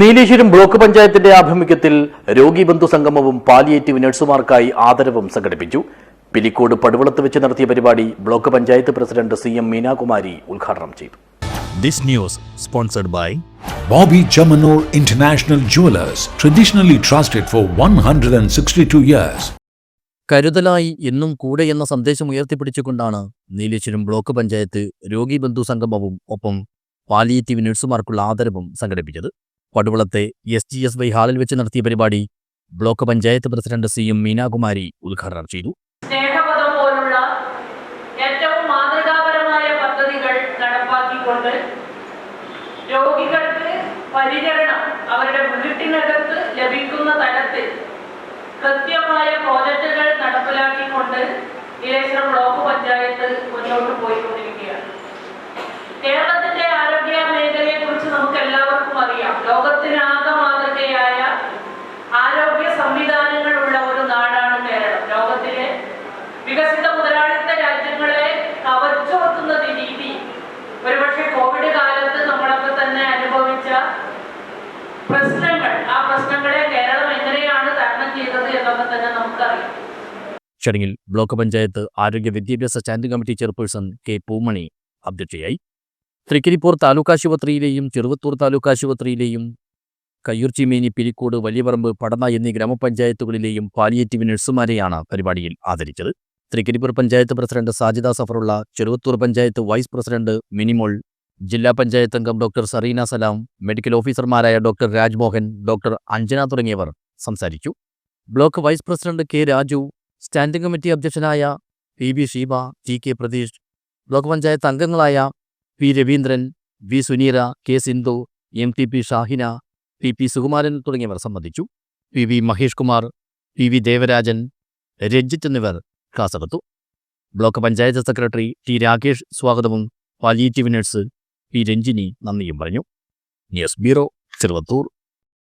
Nileshwaram block പഞ്ചായത്തിന്റെ ആഭിമുഖ്യത്തിൽ രോഗിബന്ധു സംഗമവും പാലിയേറ്റീവ് നഴ്സുമാർക്കായി ആദരവും സംഘടിപ്പിച്ചു. പിലിക്കോട് പടുവളത്ത് വെച്ച് നടത്തിയ പരിപാടി block panchayat president C M Meenakumari ഉദ്ഘാടനം ചെയ്തു. This news sponsored by Bobby Chamanur International Jewelers, traditionally trusted for 162 years. കരുതലായി എന്നും കൂടെ എന്ന സന്ദേശം ഉയർത്തിപ്പിടിച്ചുകൊണ്ടാണ് നീലേശ്വരം ബ്ലോക്ക് പഞ്ചായത്ത് രോഗി ബന്ധു സംഗമവും ഒപ്പം പാലിയേറ്റീവ് നഴ്സുമാർക്കുള്ള ആദരവും സംഘടിപ്പിച്ചത്. പടുവളത്തെ എസ് ജി എസ് വൈ ഹാളിൽ വെച്ച് നടത്തിയ പരിപാടി block panchayat president C M Meenakumari ഉദ്ഘാടനം ചെയ്തു. സ്നേഹപദം പോലുള്ള ഏറ്റവും മാതൃകാപരമായ പദ്ധതികൾ നടപ്പാക്കിക്കൊണ്ട് രോഗികൾക്ക് പരിചരണം അവരുടെ വീട്ടിനകത്ത് ലഭിക്കുന്ന തരത്തിൽ കൃത്യമായ ചടങ്ങിൽ ബ്ലോക്ക് പഞ്ചായത്ത് ആരോഗ്യ വിദ്യാഭ്യാസ standing committee chairperson K Poomani അധ്യക്ഷയായി. തൃക്കരിപ്പൂർ താലൂക്ക് ആശുപത്രിയിലെയും ചെറുവത്തൂർ താലൂക്ക് ആശുപത്രിയിലെയും കയ്യൂർച്ചിമേനി പിരിക്കോട് വലിയപറമ്പ് പടന്ന എന്നീ ഗ്രാമപഞ്ചായത്തുകളിലെയും പാലിയേറ്റീവ് നഴ്സുമാരെയാണ് പരിപാടിയിൽ ആദരിച്ചത്. Trikaripur panchayat president Sajida Safarulla Cheruvathur panchayat vice president Minimol ജില്ലാ പഞ്ചായത്ത് അംഗം ഡോക്ടർ സറീന സലാം മെഡിക്കൽ ഓഫീസർമാരായ ഡോക്ടർ രാജ്മോഹൻ ഡോക്ടർ അഞ്ജന തുടങ്ങിയവർ സംസാരിച്ചു. Block vice president K Raju standing committee അധ്യക്ഷനായ P B Sheeba T K Pratheesh block panchayat അംഗങ്ങളായ P Raveendran V Suneera K Sindhu M T P Shahina P P Sukumaran തുടങ്ങിയവർ സംബന്ധിച്ചു. P V Mahesh Kumar P V Devarajan Ranjith എന്നിവർ ക്ലാസ്സെടുത്തു block panchayat secretary T Rakesh സ്വാഗതവും palliative nurse P Ranjini നന്ദിയും പറഞ്ഞു. News bureau Cheruvathur